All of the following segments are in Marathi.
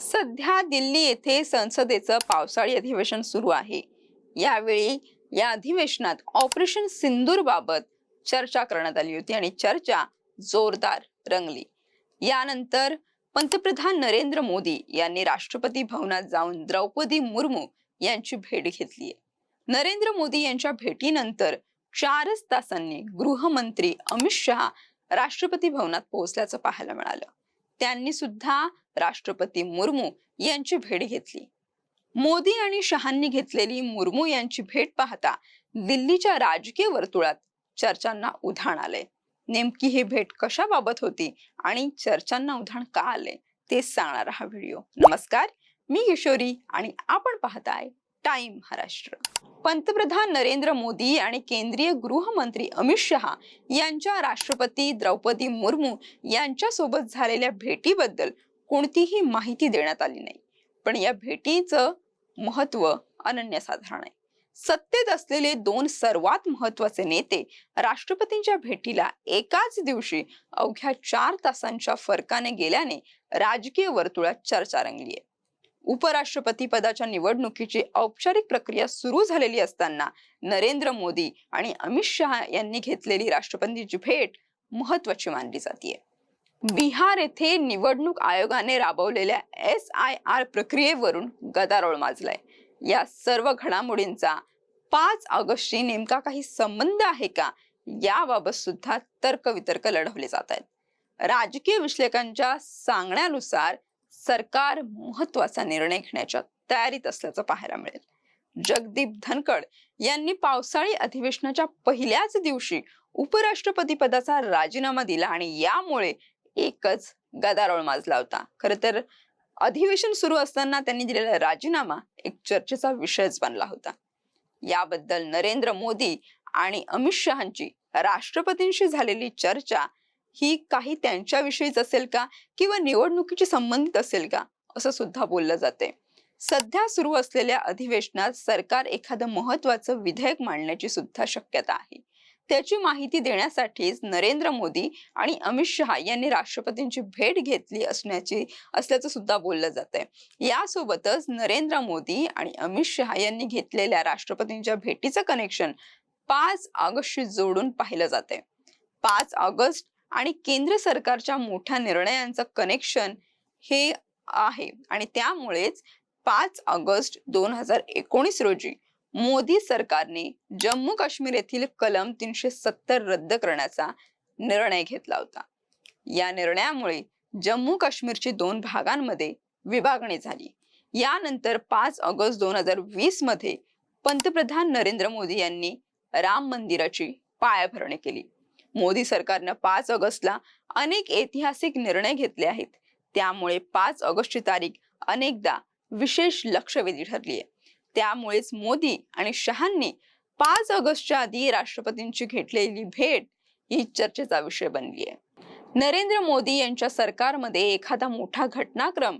सध्या दिल्ली येथे संसदेचं पावसाळी अधिवेशन सुरू आहे. यावेळी या अधिवेशनात ऑपरेशन सिंदूर बाबत चर्चा करण्यात आली होती आणि चर्चा जोरदार रंगली. यानंतर पंतप्रधान नरेंद्र मोदी यांनी राष्ट्रपती भवनात जाऊन द्रौपदी मुर्मू यांची भेट घेतली नरेंद्र मोदी यांच्या भेटीनंतर चारच तासांनी गृहमंत्री अमित शहा राष्ट्रपती भवनात पोहोचल्याचं पाहायला मिळालं. त्यांनी सुद्धा राष्ट्रपती मुर्मू यांची भेट घेतली. मोदी आणि शहांनी घेतलेली मुर्मू यांची भेट पाहता दिल्लीच्या राजकीय वर्तुळात चर्चांना उधाण आले. नेमकी ही भेट कशाबाबत होती आणि चर्चांना उधाण का आले तेच सांगणारा हा व्हिडिओ. नमस्कार मी किशोरी आणि आपण पाहताय टाइम महाराष्ट्र. पंतप्रधान नरेंद्र मोदी आणि केंद्रीय गृहमंत्री अमित शहा यांच्या राष्ट्रपती द्रौपदी मुर्मू यांच्या सोबत झालेल्या भेटीबद्दल कोणतीही माहिती देण्यात आली नाही. पण या भेटीचं महत्त्व अनन्यसाधारण आहे. सत्तेत असलेले दोन सर्वात महत्त्वाचे नेते राष्ट्रपतींच्या भेटीला एकाच दिवशी अवघ्या चार तासांच्या फरकाने गेल्याने राजकीय वर्तुळात चर्चा रंगली आहे उपराष्ट्रपती पदाच्या निवडणुकीची औपचारिक प्रक्रिया सुरू झालेली असताना नरेंद्र मोदी आणि अमित शहा यांनी घेतलेली राष्ट्रपतींची भेट महत्वाची मानली जाते बिहार येथे निवडणूक आयोगाने राबवलेल्या एस आय आर प्रक्रियेवरून गदारोळ माजलाय. या सर्व घडामोडींचा पाच ऑगस्टशी नेमका काही संबंध आहे का? याबाबत सुद्धा तर्कवितर्क लढवले जात आहेत. राजकीय विश्लेषकांच्या सांगण्यानुसार सरकार महत्त्वाचा निर्णय घेण्याच्या तयारीत असल्याचं पाहायला मिळेल. जगदीप धनकड यांनी पावसाळी अधिवेशनाच्या पहिल्याच दिवशी उपराष्ट्रपती पदाचा राजीनामा दिला आणि यामुळे एकच गदारोळ माजला होता. खर तर अधिवेशन सुरू असताना त्यांनी दिलेला राजीनामा एक चर्चेचा विषयच बनला होता. याबद्दल नरेंद्र मोदी आणि अमित शहाची राष्ट्रपतींशी झालेली चर्चा ही काही त्यांच्याविषयीच असेल का? किंवा निवडणुकीची संबंधित असेल का? असं सुद्धा बोललं जाते. सध्या सुरू असलेल्या अधिवेशनात सरकार एखादं महत्वाचं विधेयक मांडण्याची सुद्धा शक्यता आहे. त्याची माहिती देण्यासाठीच नरेंद्र मोदी आणि अमित शहा यांनी राष्ट्रपतींची भेट घेतली असण्याची असल्याचं सुद्धा बोललं जात आहे यासोबतच नरेंद्र मोदी आणि अमित शहा यांनी घेतलेल्या राष्ट्रपतींच्या भेटीचं कनेक्शन पाच ऑगस्टशी जोडून पाहिलं जाते पाच ऑगस्ट आणि केंद्र सरकारच्या मोठ्या निर्णयांचं कनेक्शन हे आहे. आणि त्यामुळेच पाच ऑगस्ट दोन हजार एकोणीस रोजी मोदी सरकारने जम्मू काश्मीर येथील कलम तीनशे सत्तर रद्द करण्याचा निर्णय घेतला होता. या निर्णयामुळे जम्मू काश्मीरची दोन भागांमध्ये विभागणी झाली. यानंतर पाच ऑगस्ट दोन हजार वीसमध्ये पंतप्रधान नरेंद्र मोदी यांनी राम मंदिराची पायाभरणी केली. मोदी सरकारनं पाच ऑगस्टला अनेक ऐतिहासिक निर्णय घेतले आहेत. त्यामुळे पाच ऑगस्टची तारीख अनेकदा विशेष लक्षवेधी ठरली आहे त्यामुळेच मोदी आणि शहांनी पाच ऑगस्टच्या आधी राष्ट्रपतींची घेतलेली भेट ही चर्चेचा विषय बनली आहे नरेंद्र मोदी यांच्या सरकारमध्ये एखादा मोठा घटनाक्रम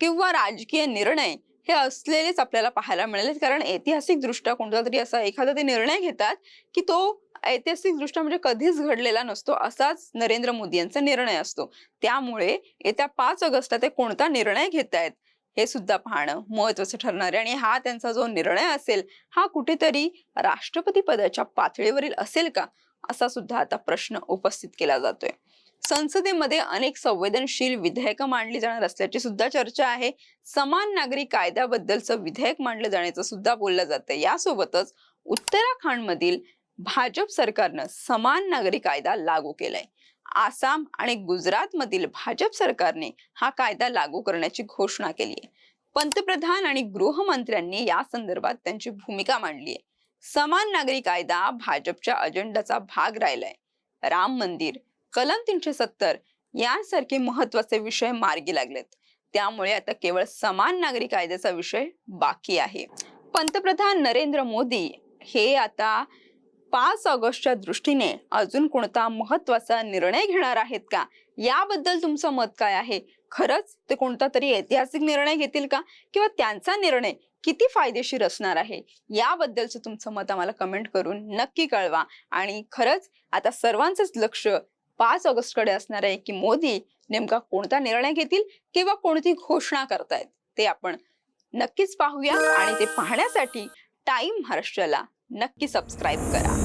किंवा राजकीय निर्णय हे असलेलेच आपल्याला पाहायला मिळेल. कारण ऐतिहासिक दृष्ट्या कोणता तरी असा एखादा ते निर्णय घेतात की तो ऐतिहासिक दृष्ट्या म्हणजे कधीच घडलेला नसतो असाच नरेंद्र मोदी यांचा निर्णय असतो. त्यामुळे येत्या पाच ऑगस्टला ते कोणता निर्णय घेत आहेत हे सुद्धा पाहणं महत्वाचं ठरणार आहे. आणि हा त्यांचा जो निर्णय असेल हा कुठेतरी राष्ट्रपती पदाच्या पातळीवरील असेल का? असा सुद्धा आता प्रश्न उपस्थित केला जातोय. संसदेमध्ये अनेक संवेदनशील विधेयकं मांडली जाणार असल्याची सुद्धा चर्चा आहे. समान नागरी कायद्याबद्दलचं विधेयक मांडलं जाण्याचं सुद्धा बोललं जातं. यासोबतच उत्तराखंड मधील भाजप सरकारनं समान नागरी कायदा लागू केलाय. आसाम आणि गुजरातमधील भाजप सरकारने हा कायदा लागू करण्याची घोषणा केली आहे. पंतप्रधान आणि गृहमंत्र्यांनी या संदर्भात त्यांची भूमिका मांडली आहे. समान नागरी कायदा भाजपच्या अजेंडाचा भाग राहिलाय. राम मंदिर कलम तीनशे सत्तर यांसारखे महत्त्वाचे विषय मार्गी लागलेत. त्यामुळे आता केवळ समान नागरी कायद्याचा विषय बाकी आहे. पंतप्रधान नरेंद्र मोदी हे आता पाच ऑगस्टच्या दृष्टीने अजून कोणता महत्त्वाचा निर्णय घेणार आहेत का? याबद्दल तुमचं मत काय आहे? खरंच ते कोणता तरी ऐतिहासिक निर्णय घेतील का? किंवा त्यांचा निर्णय किती फायदेशीर असणार आहे? याबद्दलचं तुमचं मत आम्हाला कमेंट करून नक्की कळवा. आणि खरंच आता सर्वांचंच लक्ष पाच ऑगस्टकडे असणार आहे की मोदी नेमका कोणता निर्णय घेतील किंवा कोणती घोषणा करतायत ते आपण नक्कीच पाहूया आणि ते पाहण्यासाठी टाइम महाराष्ट्राला नक्की सबस्क्राईब करा.